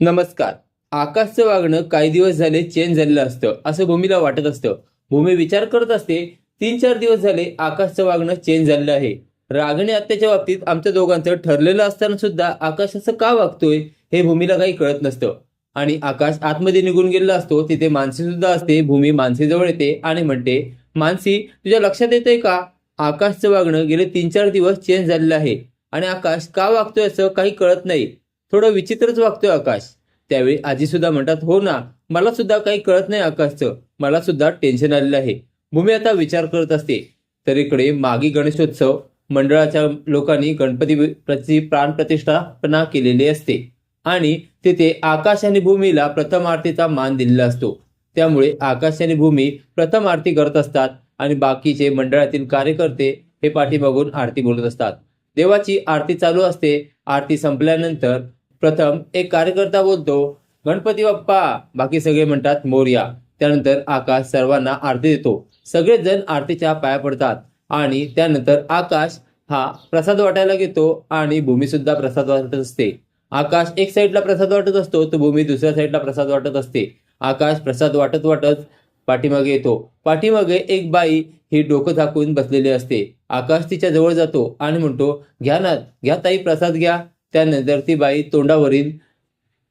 नमस्कार. आकाशचं वागणं काही दिवस झाले चेंज झालेलं असतं असं भूमीला वाटत असतं. भूमी विचार करत असते तीन चार दिवस झाले आकाशचं वागणं चेंज झालेलं आहे. रागणे आत्याच्या बाबतीत आमच्या दोघांचं ठरलेलं असताना सुद्धा आकाश असं का वागतोय हे भूमीला काही कळत नसतं. आणि आकाश आतमध्ये निघून गेलेला असतो तिथे मानसी सुद्धा असते भूमी मानसीजवळ येते आणि म्हणते मानसी तुझ्या लक्षात येतंय का? आकाशचं वागणं गेले तीन चार दिवस चेंज झालेलं आहे आणि आकाश का वागतोय असं काही कळत नाही. थोडं विचित्रच वागतोय आकाश. त्यावेळी आजी सुद्धा म्हणतात हो ना मला सुद्धा काही कळत नाही आकाशचं. मला सुद्धा टेन्शन आलेलं आहे. भूमी आता विचार करत असते. तर इकडे मागी गणेशोत्सव मंडळाच्या लोकांनी गणपती प्रति प्रतिष्ठापना केलेली असते. आणि तिथे आकाश आणि भूमीला प्रथम आरतीचा मान दिलेला असतो. त्यामुळे आकाश आणि भूमी प्रथम आरती करत असतात आणि बाकीचे मंडळातील कार्यकर्ते हे पाठीमागून आरती बोलत असतात. देवाची आरती चालू असते. आरती संपल्यानंतर प्रथम एक कार्यकर्ता बोलतो गणपती बाप्पा. बाकी सगळे म्हणतात मोर्या. त्यानंतर आकाश सर्वांना आरती देतो. सगळेच जण आरतीच्या पाया पडतात आणि त्यानंतर आकाश हा प्रसाद वाटायला घेतो आणि भूमी सुद्धा प्रसाद वाटत असते. आकाश एक साईडला प्रसाद वाटत असतो तर भूमी दुसऱ्या साईडला प्रसाद वाटत असते. आकाश प्रसाद वाटत वाटत पाठीमागे येतो. पाठीमागे एक बाई ही डोकं झाकून बसलेली असते. आकाश तिच्या जवळ जातो आणि म्हणतो घ्या ना घ्या ताई प्रसाद घ्या. त्यानंतर ती बाई तोंडावरील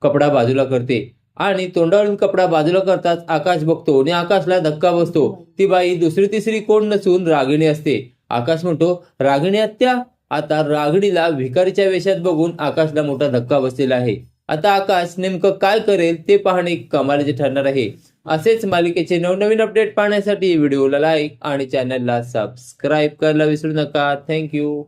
कपडा बाजूला करते. आणि तोंडावरील कपडा बाजूला करताच आकाश बघतो आणि आकाशला धक्का बसतो. ती बाई दुसरी तिसरी कोण नसून रागिणी असते. आकाश म्हणतो रागिणी आत्या आता रागिणीला भिकारीच्या वेशात बघून आकाशला मोठा धक्का बसलेला आहे. आता आकाश नेमकं काय करेल ते पाहणे कमालीचे ठरणार आहे. असेच मालिकेचे नवनवीन अपडेट पाहण्यासाठी व्हिडिओला लाईक आणि चॅनलला सबस्क्राईब करायला विसरू नका. थँक्यू